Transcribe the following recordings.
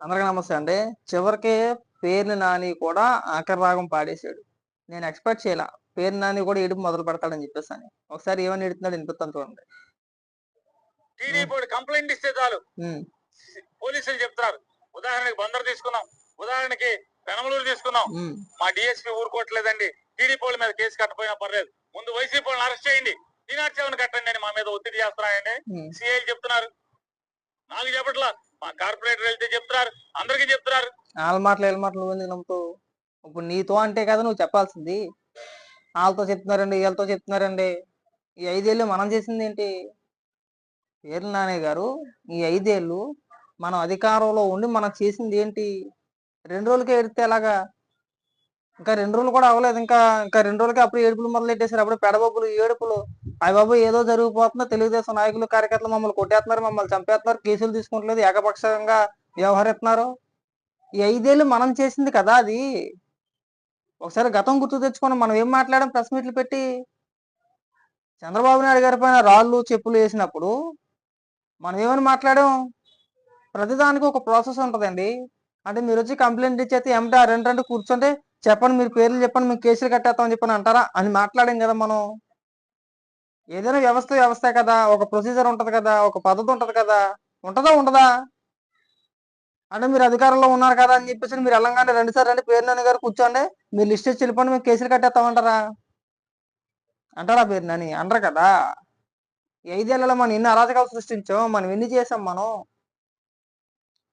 అందరికీ నమస్తే అండి. చివరికి పేర్ని నాని కూడా ఆఖరి రాగం పాడేశాడు. నేను ఎక్స్పెక్ట్ చేయాల. పేరు నాని కూడా ఏడుపు మొదలు పెడతాడని చెప్పేసి అని ఒకసారి ఏమని ఎడుతున్నాడు వినిపిస్తాను చూడండి. టీడీపీ కంప్లైంట్ ఇస్తే చాలు. పోలీసులు చెప్తారు ఉదాహరణకి బందర్ తీసుకున్నాం. ఉదాహరణకి పెనమలూరు తీసుకున్నాం. మా డిఎస్పీ ఊరుకోవట్లేదండి. టీడీపీ వాళ్ళ మీద కేసు కట్టపోయినా పర్లేదు. ముందు వైసీపీ వాళ్ళని అరెస్ట్ చేయండి. త్రీ సెవెన్ కట్టండి అని మా మీద ఒత్తిడి చేస్తున్నాయండి. సిఐలు చెప్తున్నారు. నాకు చెప్పట్లా. మా కార్పొరేటర్ వెళ్తే చెప్తున్నారు అందరికి చెప్తున్నారు. వాళ్ళ మాటలు వీళ్ళ మాటలు నువ్వు ఎందుకు నమ్ముతావు ఇప్పుడు నీతో అంటే కదా నువ్వు చెప్పాల్సింది. వాళ్ళతో చెప్తున్నారండి వీళ్ళతో చెప్తున్నారండి. ఈ ఐదేళ్ళు మనం చేసింది ఏంటి? పేర్ల నాని గారు ఈ ఐదేళ్ళు మనం అధికారంలో ఉండి మనం చేసింది ఏంటి? రెండు రోజులకే ఎడితే ఎలాగా? ఇంకా రెండు రోజులు కూడా అవ్వలేదు. ఇంకా ఇంకా రెండు రోజులకి అప్పుడు ఏడుపులు మొదలెట్టేశారు అప్పుడు పెడబొబ్బులు ఏడుపులు. అయ్య బాబు ఏదో జరిగిపోతుందో తెలుగుదేశం నాయకులు కార్యకర్తలు మమ్మల్ని కొట్టేస్తున్నారు మమ్మల్ని చంపేస్తున్నారు కేసులు తీసుకుంటలేదు ఏకపక్షంగా వ్యవహరిస్తున్నారు. ఈ ఐదేళ్ళు మనం చేసింది కదా అది. ఒకసారి గతం గుర్తు తెచ్చుకొని మనం ఏం మాట్లాడడం ప్రెస్ మీట్లు పెట్టి చంద్రబాబు నాయుడు గారి పైన రాళ్ళు చెప్పులు వేసినప్పుడు మనం ఏమని మాట్లాడాం? ప్రతిదానికి ఒక ప్రాసెస్ ఉంటుందండి. అంటే మీరు వచ్చి కంప్లైంట్ ఇచ్చేస్తే ఏమిటి రెండు రెండు కూర్చుంటే చెప్పండి మీరు పేర్లు చెప్పండి మేము కేసులు కట్టేస్తామని చెప్పని అంటారా? అని మాట్లాడాం కదా మనం. ఏదైనా వ్యవస్థ వ్యవస్థ కదా. ఒక ప్రొసీజర్ ఉంటది కదా. ఒక పద్ధతి ఉంటది కదా. ఉంటదా ఉండదా? అంటే మీరు అధికారంలో ఉన్నారు కదా అని చెప్పేసి మీరు వెళ్ళంగానే రెండు సార్లు రండి. పేరు నాని గారు కూర్చోండి. మీరు లిస్ట్ ఇచ్చి వెళ్ళిపోండి మేము కేసులు కట్టేస్తామంటారా? అంటారా పేరు నాని? అంటారు కదా. ఐదేళ్ళలో మనం ఎన్ని అరాచకాలు సృష్టించాం మనం ఎన్ని చేసాం మనం?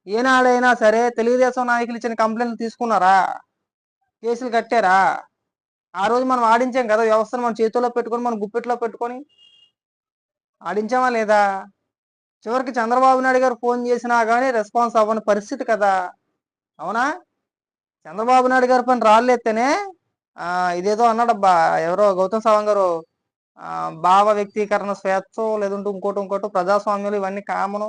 ఏనాడైనా సరే తెలుగుదేశం నాయకులు ఇచ్చిన కంప్లైంట్లు తీసుకున్నారా? కేసులు కట్టారా? ఆ రోజు మనం ఆడించాం కదా వ్యవస్థను మన చేతుల్లో పెట్టుకొని మన గుప్పెట్లో పెట్టుకొని. ఆడించామా లేదా? చివరికి చంద్రబాబు నాయుడు గారు ఫోన్ చేసినా కానీ రెస్పాన్స్ అవ్వని పరిస్థితి కదా. అవునా? చంద్రబాబు నాయుడు గారి పని రాళ్ళు ఇదేదో అన్నాడబ్బా ఎవరో గౌతమ్ సవాంగ్ గారు భావ వ్యక్తీకరణ స్వేచ్ఛ లేదంటే ఇంకోటి ఇంకోటి ప్రజాస్వామ్యాలు ఇవన్నీ కామను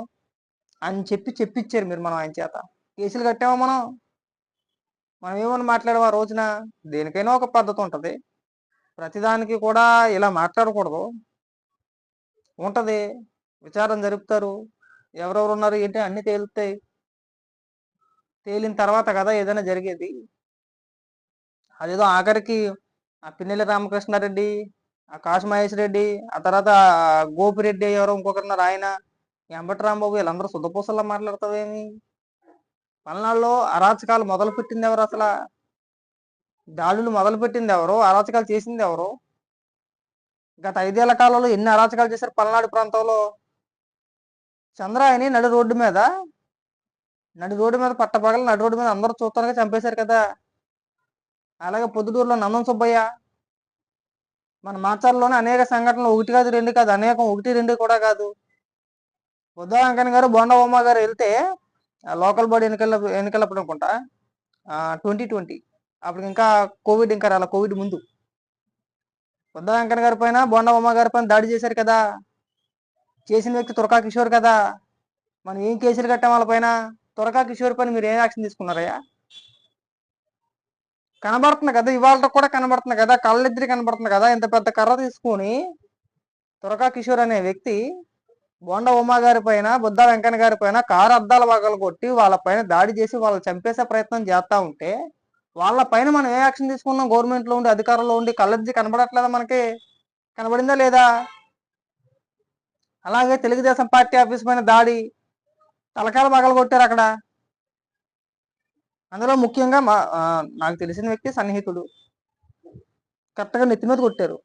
అని చెప్పి చెప్పించారు మీరు మనం ఆయన చేత. కేసులు కట్టామా మనం? మనం ఏమని మాట్లాడాము ఆ రోజున? దేనికైనా ఒక పద్ధతి ఉంటుంది ప్రతిదానికి కూడా ఇలా మాట్లాడకూడదు. ఉంటుంది. విచారం జరుపుతారు. ఎవరెవరు ఉన్నారు ఏంటి అన్ని తేలుతాయి. తేలిన తర్వాత కదా ఏదైనా జరిగేది. అదేదో ఆఖరికి ఆ పిన్నెల్లి రామకృష్ణారెడ్డి ఆ కాసు మహేష్ రెడ్డి ఆ తర్వాత గోపిరెడ్డి ఎవరో ఇంకొకరున్నారు ఆయన. ఎంబటి రాంబాబు వీళ్ళందరూ శుద్ధపూసల్లా మాట్లాడతావేమి? పల్నాడులో అరాచకాలు మొదలు పెట్టింది ఎవరు అసలు? దాడులు మొదలు పెట్టింది ఎవరు అరాచకాలు చేసింది ఎవరు గత ఐదేళ్ళ కాలంలో ఎన్ని అరాచకాలు చేశారు పల్నాడు ప్రాంతంలో? చంద్రాయని నడి రోడ్డు మీద నడి రోడ్డు మీద పట్టపగలు నడి రోడ్డు మీద అందరూ చూస్తానుగా చంపేశారు కదా? అలాగే పొద్దుటూరులో నందం సుబ్బయ్య. మన మాచార్లోనే అనేక సంఘటనలు ఒకటి కాదు రెండు కాదు అనేకం ఒకటి రెండు కూడా కాదు. బుద్ధ వెంకన్న గారు బొండ బొమ్మ గారు వెళ్తే లోకల్ బాడీ ఎన్నికల ఎన్నికలప్పుడు అనుకుంటా? Twenty twenty. అప్పుడు ఇంకా కోవిడ్ ఇంకా రాల కోవిడ్ ముందు. పెద్ద వెంకన్న గారి పైన బొండ గారి పైన దాడి చేశారు కదా? చేసిన వ్యక్తి తురకా కిషోర్ కదా? మనం ఏం కేసులు కట్టాం వాళ్ళ పైన? తురకా కిషోర్ పైన మీరు ఏం యాక్షన్ తీసుకున్నారయ్యా? కనబడుతుంది కదా ఇవాళ కూడా కనబడుతుంది కదా కళ్ళిద్దరి కనబడుతుంది కదా ఇంత పెద్ద కర్ర తీసుకొని తురకా కిషోర్ అనే వ్యక్తి బోండ ఉమా గారి పైన బుద్ధ వెంకన్న గారి పైన కారు అద్దాల పగలు కొట్టి వాళ్ళ పైన దాడి చేసి వాళ్ళు చంపేసే ప్రయత్నం చేస్తా ఉంటే వాళ్ళ పైన మనం ఏ యాక్షన్ తీసుకున్నాం? గవర్నమెంట్లో ఉండి అధికారంలో ఉండి కళ్ళెద్ది కనబడట్లేదా మనకి? కనబడిందా లేదా? అలాగే తెలుగుదేశం పార్టీ ఆఫీస్ పైన దాడి తలకాల పగలు కొట్టారు అక్కడ. అందులో ముఖ్యంగా మా నాకు తెలిసిన వ్యక్తి సన్నిహితుడు. కరెక్ట్గా నెత్తి మీద కొట్టారు.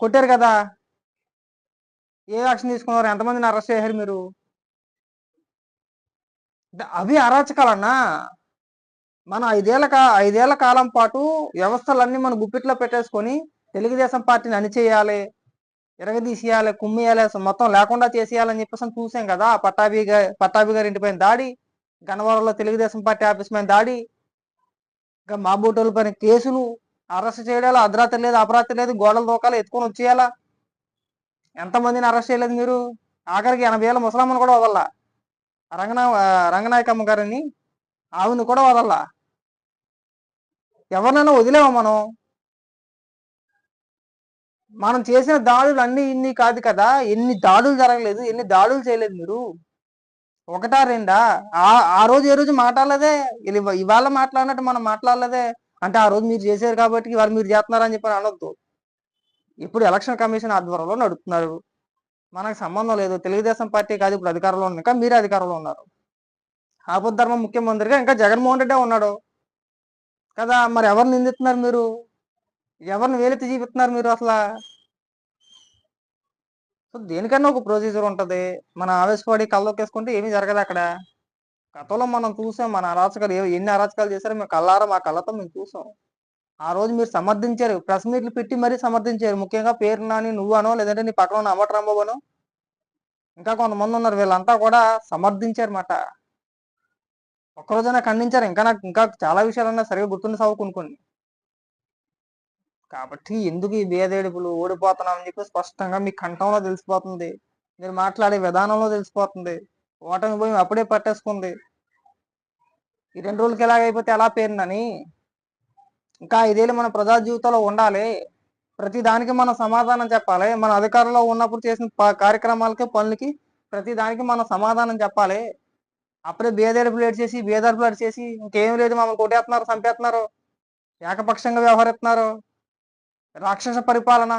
కొట్టారు కదా? ఏ యాక్షన్ తీసుకున్నారు? ఎంతమందిని అరెస్ట్ చేశారు మీరు? అవి అరాచకాలన్నా. మన ఐదేళ్ళ కా ఐదేళ్ళ కాలం పాటు వ్యవస్థలన్నీ మన గుప్పిట్లో పెట్టేసుకొని తెలుగుదేశం పార్టీని అణిచేయాలి ఎరగదీసేయాలి కుమ్మేయాలి మొత్తం లేకుండా చేసేయాలని చెప్పేసి చూసాం కదా. పట్టాభి గారి పట్టాభి గారి ఇంటిపైన దాడి గన్నవరంలో తెలుగుదేశం పార్టీ ఆఫీస్ పైన దాడి ఇంకా మాబూటోల పైన కేసులు అరెస్ట్ చేయడాలి అర్ధరాత్రి లేదు అపరాత్రి లేదు గోడల దూకాలు ఎత్తుకొని వచ్చేయాలా? ఎంతమందిని అరెస్ట్ చేయలేదు మీరు? ఆఖరికి ఎనభై ఏళ్ళ ముసలమ్మను కూడా వదల్లా రంగనా రంగనాయకమ్మ గారిని ఆవిని కూడా వదల్లా ఎవరినైనా వదిలేమా మనం? మనం చేసిన దాడులు అన్ని ఇన్ని కాదు కదా? ఎన్ని దాడులు జరగలేదు ఎన్ని దాడులు చేయలేదు మీరు? ఒకటా రెండా? ఆ ఆ రోజు ఏ రోజు మాట్లాడలేదే? ఇవాళ మాట్లాడినట్టు మనం మాట్లాడలేదే? అంటే ఆ రోజు మీరు చేశారు కాబట్టి ఇవాళ మీరు చేస్తున్నారని చెప్పి అనొద్దు. ఇప్పుడు ఎలక్షన్ కమిషన్ ఆధ్వర్యంలో నడుపుతున్నారు. మనకు సంబంధం లేదు. తెలుగుదేశం పార్టీ కాదు ఇప్పుడు అధికారంలో ఉంది. ఇంకా మీరే అధికారంలో ఉన్నారు. ఆపద్ధర్మ ముఖ్యమంత్రిగా ఇంకా జగన్మోహన్ రెడ్డే ఉన్నాడు. కదా మరి ఎవరిని నిందిస్తున్నారు మీరు? ఎవరిని వేలెత్తి చూపిస్తున్నారు మీరు అసలు? సో దేనికన్నా ఒక ప్రొసీజర్ ఉంటుంది. మన ఆవేశపడి కళ్ళొక్కేసుకుంటే ఏమీ జరగదు అక్కడ. గతంలో మనం చూసాం మన అరాచకాలు ఎన్ని అరాచకాలు చేశారో మేము కళ్ళారా మా కళ్ళతో మేము చూసాం. ఆ రోజు మీరు సమర్థించారు. ప్రెస్ మీట్లు పెట్టి మరీ సమర్థించారు. ముఖ్యంగా పేరు నాని నువ్వు అనో లేదంటే నీ పక్కన ఉన్న అమటరాంబాబు ఇంకా కొంతమంది ఉన్నారు. వీళ్ళంతా కూడా సమర్థించారు మాట. ఒక్కరోజైనా ఖండించారు. ఇంకా నాకు ఇంకా చాలా విషయాలన్నా సరిగా గుర్తుండి సాగు కొన్ని. కాబట్టి ఎందుకు ఈ భేదేడుపులు ఓడిపోతున్నామని చెప్పి స్పష్టంగా మీ కంఠంలో తెలిసిపోతుంది. మీరు మాట్లాడే విధానంలో తెలిసిపోతుంది. ఓటమి పోయి అప్పుడే పట్టేసుకుంది. ఈ రెండు రోజులకి ఎలాగైపోతే ఎలా పేరునని ఇంకా ఐదేళ్ళు మన ప్రజా జీవితంలో ఉండాలి. ప్రతి దానికి మనం సమాధానం చెప్పాలి. మన అధికారంలో ఉన్నప్పుడు చేసిన కార్యక్రమాలకి పనులకి ప్రతి దానికి మనం సమాధానం చెప్పాలి. అప్పుడే బేదేడుపులు ఏడ్చేసి ప్లేట్ చేసి ఇంకేం లేదు మమ్మల్ని కొట్టేస్తున్నారు చంపేస్తున్నారు. ఏకపక్షంగా వ్యవహరిస్తున్నారు. రాక్షస పరిపాలన.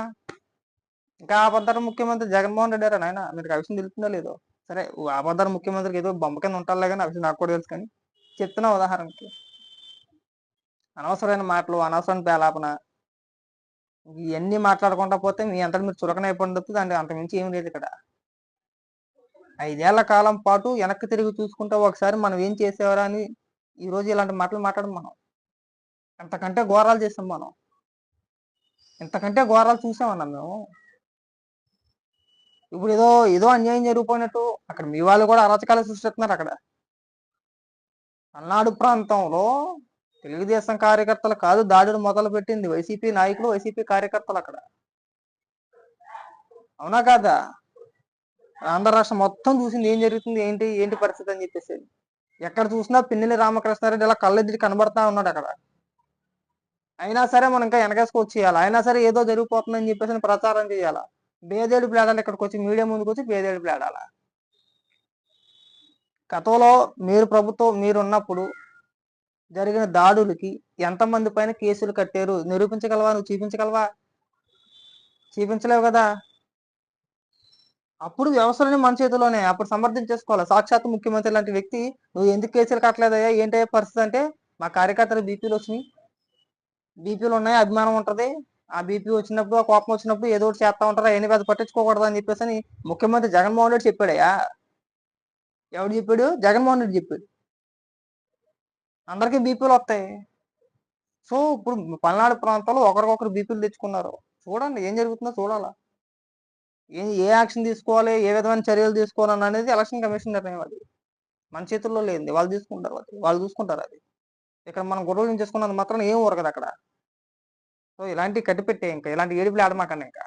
ఇంకా ఆపద్ధర ముఖ్యమంత్రి జగన్మోహన్ రెడ్డి గారు నాయన మీకు ఆ విషయం తెలుస్తుందో లేదో? సరే ఆపద్ధర ముఖ్యమంత్రికి ఏదో బొమ్మ కింద ఉంటారులే కానీ ఆ విషయం నాకు కూడా తెలుసు కానీ చెప్తున్నా ఉదాహరణకి. అనవసరమైన మాటలు అనవసరమైన పేలాపన ఇవన్నీ మాట్లాడుకుంటా పోతే మీ అంతటి మీరు చురకనైపోతుంది దాని అంత మించి ఏం లేదు ఇక్కడ. ఐదేళ్ళ కాలం పాటు వెనక్కి తిరిగి చూసుకుంటే ఒకసారి మనం ఏం చేసేవారా అని ఈరోజు ఇలాంటి మాటలు మాట్లాడం మనం. అంతకంటే ఘోరాలు చేసాం మనం. ఇంతకంటే ఘోరాలు చూసామన్నా మేము. ఇప్పుడు ఏదో ఏదో అన్యాయం జరిగిపోయినట్టు అక్కడ మీ వాళ్ళు కూడా అరాచకాలు సృష్టిస్తున్నారు అక్కడ. పల్నాడు ప్రాంతంలో తెలుగుదేశం కార్యకర్తలు కాదు దాడులు మొదలు పెట్టింది వైసీపీ నాయకులు వైసీపీ కార్యకర్తలు అక్కడ. అవునా కాదా? ఆంధ్ర రాష్ట్రం మొత్తం చూసింది ఏం జరుగుతుంది ఏంటి ఏంటి పరిస్థితి అని చెప్పేసి. ఎక్కడ చూసినా పిన్నెల్లి రామకృష్ణారెడ్డి ఇలా కళ్ళెదిరి కనబడతా ఉన్నాడు అక్కడ. అయినా సరే మనం ఇంకా వెనకేసుకొచ్చి చేయాలి అయినా సరే ఏదో జరిగిపోతుందని చెప్పేసి ప్రచారం చేయాలా. బేదేడు ప్లాడాలి ఇక్కడికి వచ్చి మీడియా ముందుకు వచ్చి బేదేడు ప్లాడాలా గతంలో మీరు ప్రభుత్వం మీరు ఉన్నప్పుడు జరిగిన దాడులకి ఎంతమంది పైన కేసులు కట్టారు? నిరూపించగలవా? నువ్వు చూపించగలవా? చూపించలేవు కదా? అప్పుడు వ్యవస్థలని మన చేతిలోనే అప్పుడు సమర్థించేసుకోవాలి సాక్షాత్ ముఖ్యమంత్రి లాంటి వ్యక్తి నువ్వు ఎందుకు కేసులు కట్టలేదయ్యా? ఏంటయ్యా పరిస్థితి? అంటే మా కార్యకర్తలు బీపీలు వచ్చినాయి. బీపీలు ఉన్నాయి అభిమానం ఉంటుంది. ఆ బీపీ వచ్చినప్పుడు ఆ కోపం వచ్చినప్పుడు ఏదో ఒకటి చేస్తా ఉంటారు. అవన్నీ పెద్ద పట్టించుకోకూడదు అని చెప్పేసి ముఖ్యమంత్రి జగన్మోహన్ రెడ్డి చెప్పాడయ్యా ఎవడు చెప్పాడు? జగన్మోహన్ రెడ్డి చెప్పాడు. అందరికీ బీపీలు వస్తాయి. సో ఇప్పుడు పల్నాడు ప్రాంతంలో ఒకరికొకరు బీపీలు తెచ్చుకున్నారు. చూడండి ఏం జరుగుతుందో చూడాలా. ఏ ఏ యాక్షన్ తీసుకోవాలి ఏ విధమైన చర్యలు తీసుకోవాలి అనేది ఎలక్షన్ కమిషన్ నిర్ణయం అది. మన చేతుల్లో లేనిది. వాళ్ళు తీసుకుంటారు అది. వాళ్ళు చూసుకుంటారు అది. ఇక్కడ మనం గొడవలు చేసుకున్నది మాత్రం ఏం ఊరగదు అక్కడ. సో ఇలాంటివి కట్టిపెట్టే ఇంకా. ఇలాంటి ఏడుపులు ఆడమాకండి ఇంకా.